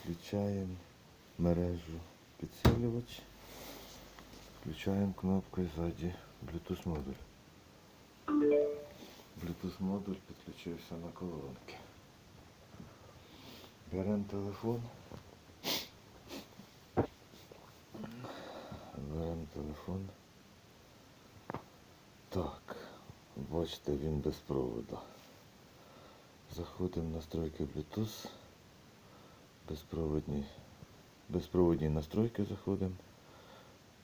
Включаємо мережу підсилювач. Включаємо кнопкою ззаді Bluetooth модуль. Bluetooth модуль підключився на колонки. Беремо телефон. Беремо телефон. Так, бачите, він без проводу. Заходимо в настройки Bluetooth. Безпроводні, безпроводні настройки заходимо.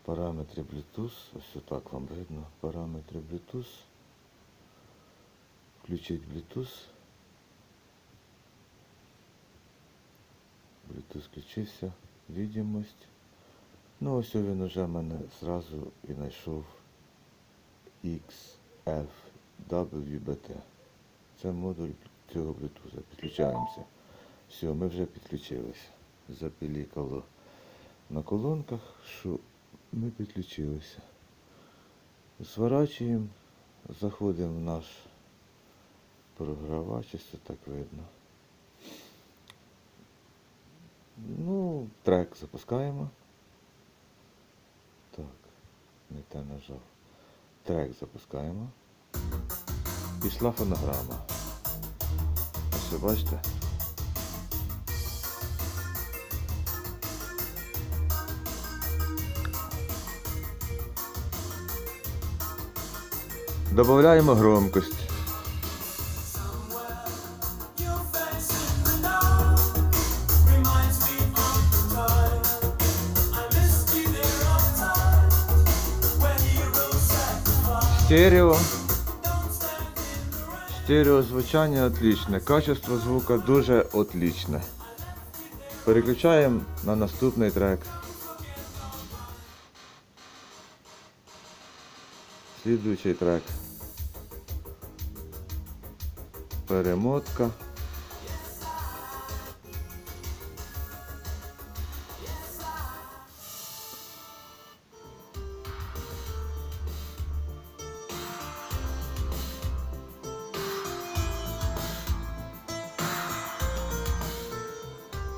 Параметри Bluetooth. Ось так вам видно. Параметри Bluetooth. Включить Bluetooth. Bluetooth включився. Відомість. Ну ось він уже мене зразу і знайшов XFWBT. Це модуль цього Bluetooth. Підключаємося. Все, ми вже підключилися. Запілікало на колонках, що ми підключилися. Зворачуємо, заходимо в наш програвач, ось це так видно. Ну, трек запускаємо. Так, не те нажав. Трек запускаємо. Пішла фонограма. Ось ви бачите? Heroes sacrifice. Стерео. Стерео звучання отличне. Качество звука дуже отличне. Переключаємо на наступний трек. Слідуючий трек. Перемотка.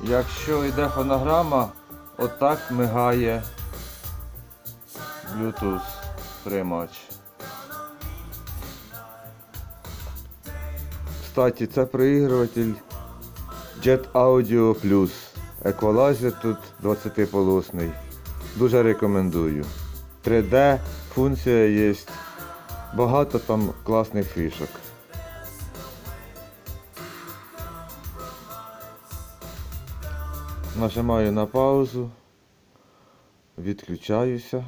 Якщо йде фонограма, отак мигає Bluetooth приймач. Кстати, це проігруватель Jet Audio Plus. Еквалайзер тут 20-полосний. Дуже рекомендую. 3D функція є. Багато там класних фішок. Нажимаю на паузу, відключаюся.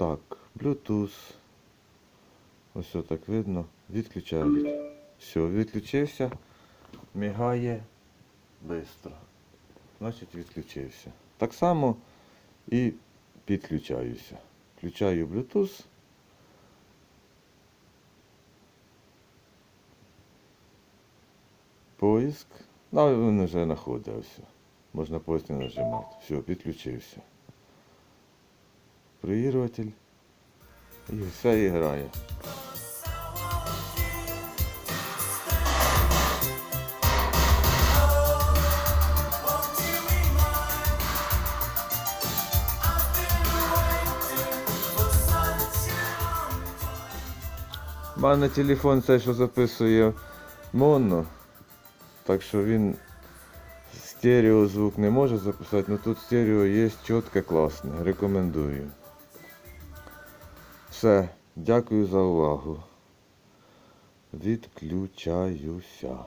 Так, Bluetooth. Ось так видно. Відключають. Все, відключився. Мігає швидко. Значить відключився. Так само і підключаюся. Включаю Bluetooth. Поиск. Ну, він вже знаходився. Можна поиск не нажимати. Все, підключився. Проігруватель. І все і грає. У мене телефон цей, що записує моно, так що він стерео звук не може записати, але тут стерео є чітке, класне. Рекомендую. Все, дякую за увагу. Відключаюся.